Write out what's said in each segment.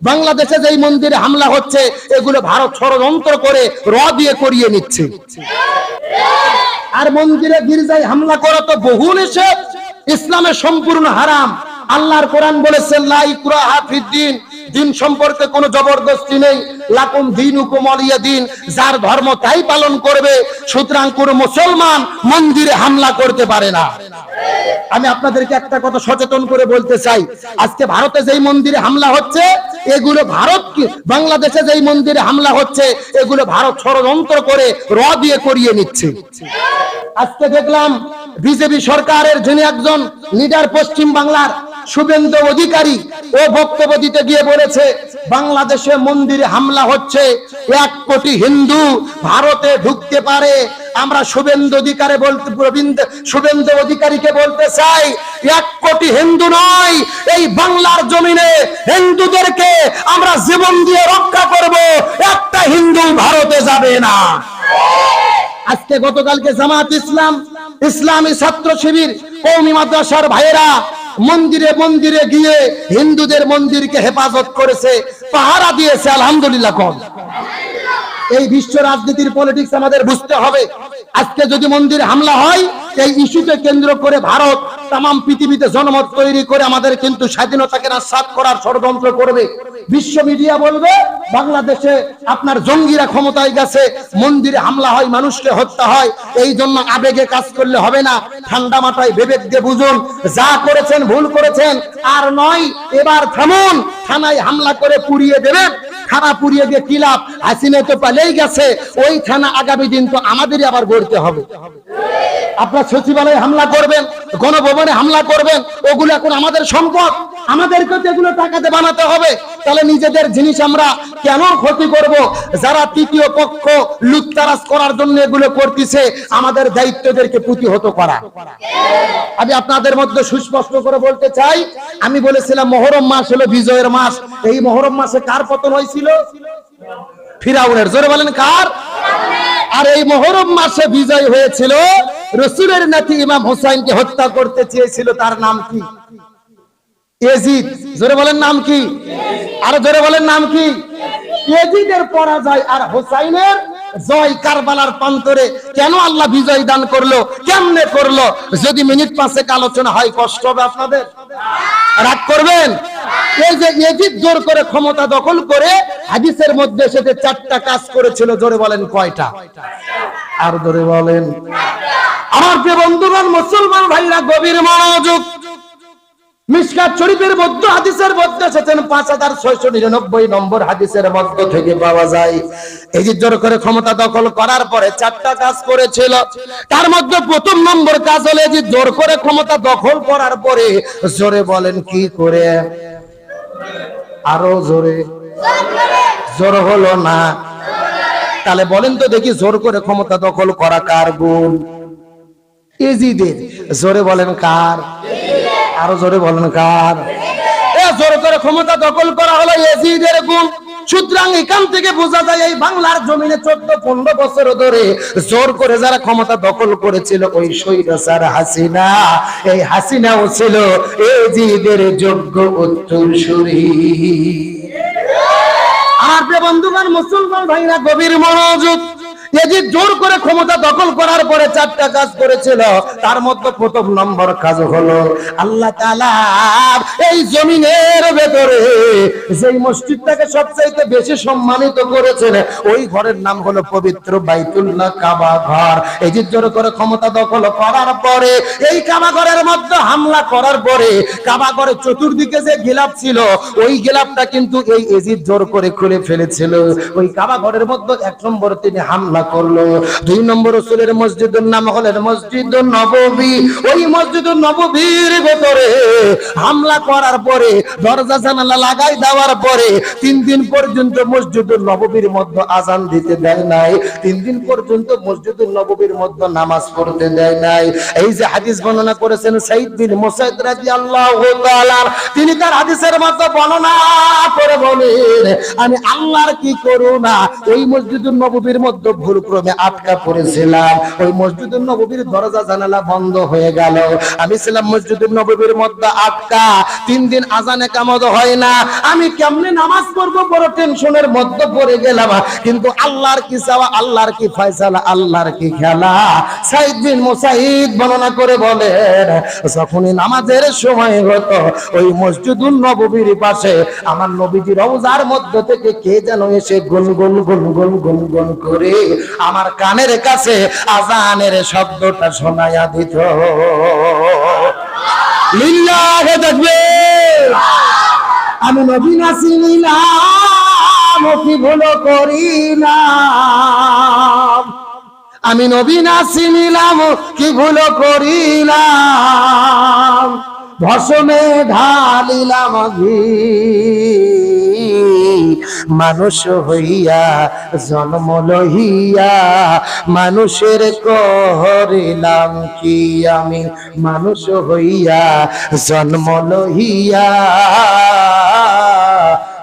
বাংলাদেশে যেই মন্দিরে হামলা হচ্ছে, এগুলো ভারত ষড়যন্ত্র করে র দিয়ে করিয়ে নিচ্ছে। আর মন্দিরে গির্জায় হামলা করা তো বহু নিষেধ ইসলামের সম্পূর্ণ হারাম। আল্লাহর কোরআন বলেছেন লা ইকরাহা ফিদ্দিন দিন সম্পর্কে কোনো জবরদস্তি নেই। লাকুম দিন উকুমলিয়া দিন যার ধর্ম তাই পালন করবে, সুতরাং কোন মুসলমান মন্দিরে হামলা করতে পারে না। আমি আপনাদেরকে একটা কথা সচেতন করে বলতে চাই। আজকে ভারতে যেই মন্দিরে হামলা হচ্ছে, এগুলো ভারত বাংলাদেশে যেই মন্দিরে হামলা হচ্ছে, এগুলো ভারত ষড়যন্ত্র করে র দিয়ে করিয়ে নিচ্ছে। আজকে দেখলাম বিজেপি সরকারের যিনি একজন লিডার পশ্চিম বাংলার শুভেন্দু অধিকারী ও বক্তব্য দিতে গিয়ে বলেছে, বাংলাদেশে মন্দিরে হামলা হচ্ছে, এক কোটি হিন্দু ভারতে ঢুকতে পারে। আমরা শুভেন্দু অধিকারে বলতে শুভেন্দু অধিকারীকে বলতে চাই, এক কোটি হিন্দু নয়, এই বাংলার জমিনে হিন্দুদেরকে আমরা জীবন দিয়ে রক্ষা করব, একটা হিন্দু ভারতে যাবে না। আজকে গতকালকে জামাত ইসলাম, ইসলামী ছাত্র শিবির, কৌমি মাদ্রাসার ভাইয়েরা মন্দিরে মন্দিরে গিয়ে হিন্দুদের মন্দিরকে হেফাজত করেছে, পাহারা দিয়েছে, আলহামদুলিল্লাহ কম। এই বিশ্ব রাজনীতির পলিটিক্স আমাদের বুঝতে হবে। আজকে যদি মন্দির হামলা হয়, এই ইস্যুকে কেন্দ্র করে ভারত তাম পৃথিবীতে জনমত তৈরি করে আমাদের কিন্তু স্বাধীনতাকে নাসাত করার ষড়যন্ত্র করবে। বিশ্ব মিডিয়া বলবে, বাংলাদেশে আপনার জঙ্গিরা ক্ষমতায় গেছে, মন্দিরে হামলা হয়, মানুষকে হত্যা হয়, এই জন্য আবেগে কাজ করলে হবে না। ঠান্ডা মাথায় বিবেক দিয়ে বুঝুন, যা করেছেন ভুল করেছেন, আর নয়, এবার থামুন, থানায় হামলা করে পুড়িয়ে দেবেন, থানা পুড়িয়ে দিয়ে কি লাভ? হাসিনে তো পালেই গেছে, ওই থানা আগামী দিন তো আমাদেরই আবার গড়তে হবে। আপনার সচিবালয়ে হামলা করবেন, গণভবনে হামলা করবেন, ওগুলো এখন আমাদের সম্পদ আমাদেরকে তো এগুলো টাকাতে বানাতে হবে। তাহলে নিজেদের জিনিস আমরা কেন ক্ষতি করব? যারা তৃতীয় পক্ষ লুটতারাজ করার জন্য এগুলো করতেছে, আমাদের দায়িত্বদেরকে প্রতিহত করা। আমি আপনাদের মধ্যে সুস্পষ্ট করে বলতে চাই, আমি বলেছিলাম মহরম মাস হলো বিজয়ের মাস। এই মহরম মাসে কার পতন হয়েছিল? ফিরাউনের। জোরে বলেন কার? আর এই মহরম মাসে বিজয় হয়েছিল রসুলের নাতি ইমাম হোসাইনকে হত্যা করতে চেয়েছিল, তার নাম কি? এজিদ জোরে বলেন নাম কি? আর জোরে বলেন নাম কি? এজিদের পরাজয় আর হোসাইনের জয় কারবালার প্রান্তরে কেন আল্লাহ বিজয় দান করল? কেমনে করল? যদি মিনিট পাঁচেক আলোচনা হয়, কষ্ট হবে আপনাদের? রাগ করবেন? এই যে এজিদ জোর করে ক্ষমতা দখল করে হাদিসের মধ্যে সেটা চারটা কাজ করেছিল, জোরে বলেন কয়টা? আর জোরে বলেন। আমার যে বন্ধুগণ, মুসলমান ভাইরা, গভীর মনোযোগ মিসকাত শরীফের মধ্য, হাদিসের মধ্যে এসেছেন পাঁচ হাজার ছয়শো নিরানব্বই নম্বর হাদিসের মধ্য থেকে পাওয়া যায়। এই যে জোর করে ক্ষমতা দখল করার পরে চারটা কাজ করেছিল। তার মধ্যে প্রথম নম্বর কাজ হলে যে জোর করে ক্ষমতা দখল করার পরে জোরে বলেন, কি করে? আরও জোরে। জোর হলো না। তাহলে বলেন তো দেখি জোর করে ক্ষমতা দখল করা কার গুণ? এজিদের। জোরে বলেন কার? আরও জোরে বলেন কার? জোরে করে ক্ষমতা দখল করা হলো গুণ সুতরাং এখান থেকে বোঝা যায় এই বাংলার জমিনে চোদ্দ, পনেরো বছর ধরে জোর করে যারা ক্ষমতা দখল করেছিল ওই স্বৈরাচার হাসিনা। এই হাসিনাও ছিল যোগ্য উত্তরসূরি আর বন্ধুগণ, মুসলমান ভাইরা, গভীর মনোযোগ যে জোর করে ক্ষমতা দখল করার পরে চারটা কাজ করেছিল, তার মধ্যে প্রথম নম্বর কাজ হলো আল্লাহ এই জমিনের ভেতরে যেই মসজিদটাকে সবচাইতে বেশি সম্মানিত করেছেন, ওই ঘরের নাম হলো পবিত্র বাইতুল্লাহ কাবা ঘর। যে জোর করে ক্ষমতা দখল করার পরে, এই কাবা ঘরের মধ্যে হামলা করার পরে, কাবা ঘরের চতুর্দিকে যে গিলাপ ছিল, ওই গিলাপটা কিন্তু এই এজিদ জোর করে খুলে ফেলেছিল। ওই কাবা ঘরের মধ্যে এক নম্বর তিনি হামলা করল। দুই নম্বর রসুলের মসজিদের নাম হলেন মসজিদ নববী। ওই মসজিদ নববীর ভেতরে হামলা করার পরে, দরজা জানালা লাগাই দেওয়ার পরে তিন দিন পর্যন্ত মসজিদ নববীর মধ্যে আজান দিতে দেয় নাই। তিন দিন পর্যন্ত মসজিদ নববীর মধ্যে নামাজ পড়তে দেয় নাই। এই যে হাদিস বর্ণনা করেছেন সাইদ বিন মুসাইদ রাদিয়াল্লাহু তাআলা, তিনি তার হাদিসের মধ্যে বর্ণনা করে বলেন, আমি আল্লাহর কি করুণা? ওই মসজিদ নববীর মধ্যে ভুল ভুল আটকা পড়েছিলাম। ওই মসজিদুল নববীর দরজা জানালা বন্ধ হয়ে গেল। আমি ছিলাম মসজিদুল নববীর মধ্যে আটকা। তিন দিন আজানে কামদ হয় না। আমি কেমনে নামাজ পড়ব? বড় টেনশনের মধ্যে পড়ে গেলাম। কিন্তু আল্লাহর কি চাওয়া? আল্লাহর কি ফয়সালা? আল্লাহর কি খেলা? সাইদ বিন মুসাইদ বর্ণনা করে বলেন, যখনই নামাজের সময় হতো, ওই মসজিদুল নববীর পাশে আমার নবীজি রওজার মধ্য থেকে কে যেন এসে গুন গুন গুন গুন গুন গুন করে আমার কানের কাছে আজানের শব্দটা শোনায়া দিত। তাকবীর। আমি নবী না চিনিলাম কি ভুল করিলাম? আমি নবী না চিনিলাম কি ভুল করিলাম? ভসমে ঢালিলাম ঘি। মানুষ হইয়া জন্ম লহিয়া মানুষের করিলাম কি আমি? মানুষ হইয়া জন্ম লহিয়া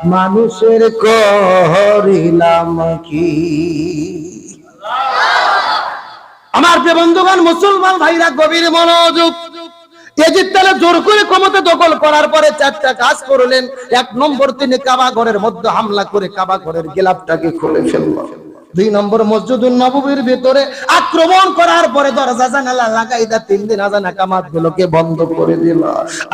মানুষের করিলাম কি? আমার যে বন্ধুগণ, মুসলমান ভাইরা গভীর মনোযোগ এজিদ তাহলে জোর করে ক্ষমতা দখল করার পরে চারটা কাজ করলেন। এক নম্বর তিনি কাবা ঘরের মধ্যে হামলা করে কাবা ঘরের গেলাপটাকে খুলে ফেলল। দুই নম্বর মসজিদুল নববীর ভিতরে আক্রমণ করার পরে দরজা জানালা লাগাই দা তিন দিন আজানা কামাত গুলোকে বন্ধ করে দিল।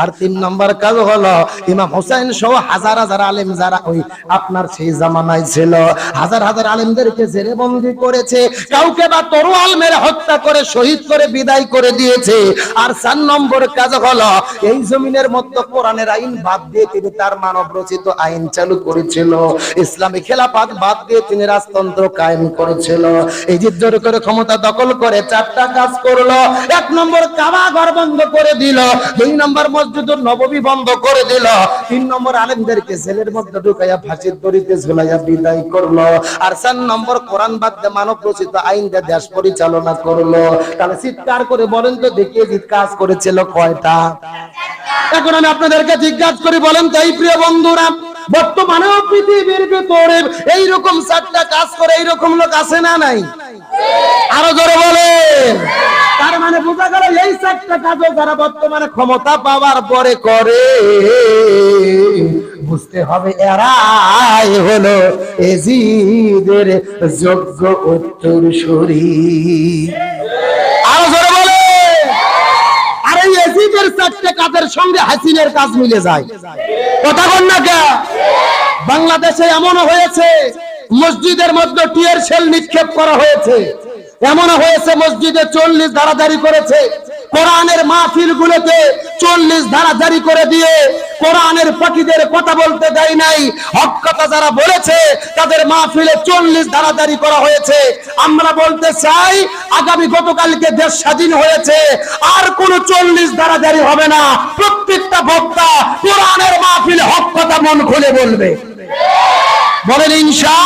আর তিন নম্বর কাজ হলো, ইমাম হোসেন সহ হাজার হাজার আলেম যারা ওই আপনার সেই জামানায় ছিল, হাজার হাজার আলেমদেরকে জেলে বন্দি করেছে, কাউকে বা তরোয়াল মেরে হত্যা করে, শহীদ করে, বিদায় করে দিয়েছে। আর চার নম্বর কাজ হলো, এই জমিনের মধ্যে কোরআনের আইন বাদ দিয়ে তিনি তার মানব রচিত আইন চালু করেছিল। ইসলামী খেলাফাত বাদ দিয়ে তিনি রাজতন্ত্র কায়েম করেছিল। এই যে জোর করে ক্ষমতা দখল করে চারটা কাজ করল। এক নম্বর কাবা ঘর বন্ধ করে দিল। দুই নম্বর মসজিদুল নববী বন্ধ করে দিল। তিন নম্বর আলেমদেরকে জেলের মধ্যে ঢুকাইয়া ফাঁসির দড়িতে ঝুলাইয়া বিদায় করল। আর চার নম্বর কোরআন বাদ দিয়ে মানব রচিত আইন দিয়ে দেশ পরিচালনা করল। তাহলে চিৎকার করে বলেন তো দেখিয়ে কাজ করেছিল কয়টা? এখন আমি আপনাদেরকে জিজ্ঞাসা করি, বলেন তো, এই প্রিয় বন্ধুরা বর্তমানে পৃথিবীর ভিতরে এইরকম চারটা কাজ করে, এইরকম লোক আছে না নাই? আরও জোরে বলেন। তার মানে বোঝা গেল এই চারটা কাজও যারা বর্তমানে ক্ষমতা পাওয়ার পরে করে, বুঝতে হবে এরাই হলো এজিদের যোগ্য উত্তর আরও জোরে বলে আর এই এজিদের চারটে কাজের সঙ্গে হাসিনের কাজ মিলে যায়। না কে? বাংলাদেশে এমন হয়েছে, মসজিদের মধ্যে টিয়ার সেল নিক্ষেপ করা হয়েছে। এমন হয়েছে, মসজিদে চল্লিশ ধারাধারি করেছে। কোরআনের মাহফিল গুলোতে চল্লিশ ধারা জারি করে দিয়ে কোরআনের পাখিদের কথা বলতে দেয় নাই। হক কথা যারা বলেছে, তাদের মাহফিলে চল্লিশ ধারা জারি করা হয়েছে। আমরা বলতে চাই, আগামী গতকালকে দেশ স্বাধীন হয়েছে, আর কোন চল্লিশ ধারা জারি হবে না। প্রত্যেকটা বক্তা কোরআনের মাহফিলে হক কথা মন খুলে বলবে। বলেন ইনশা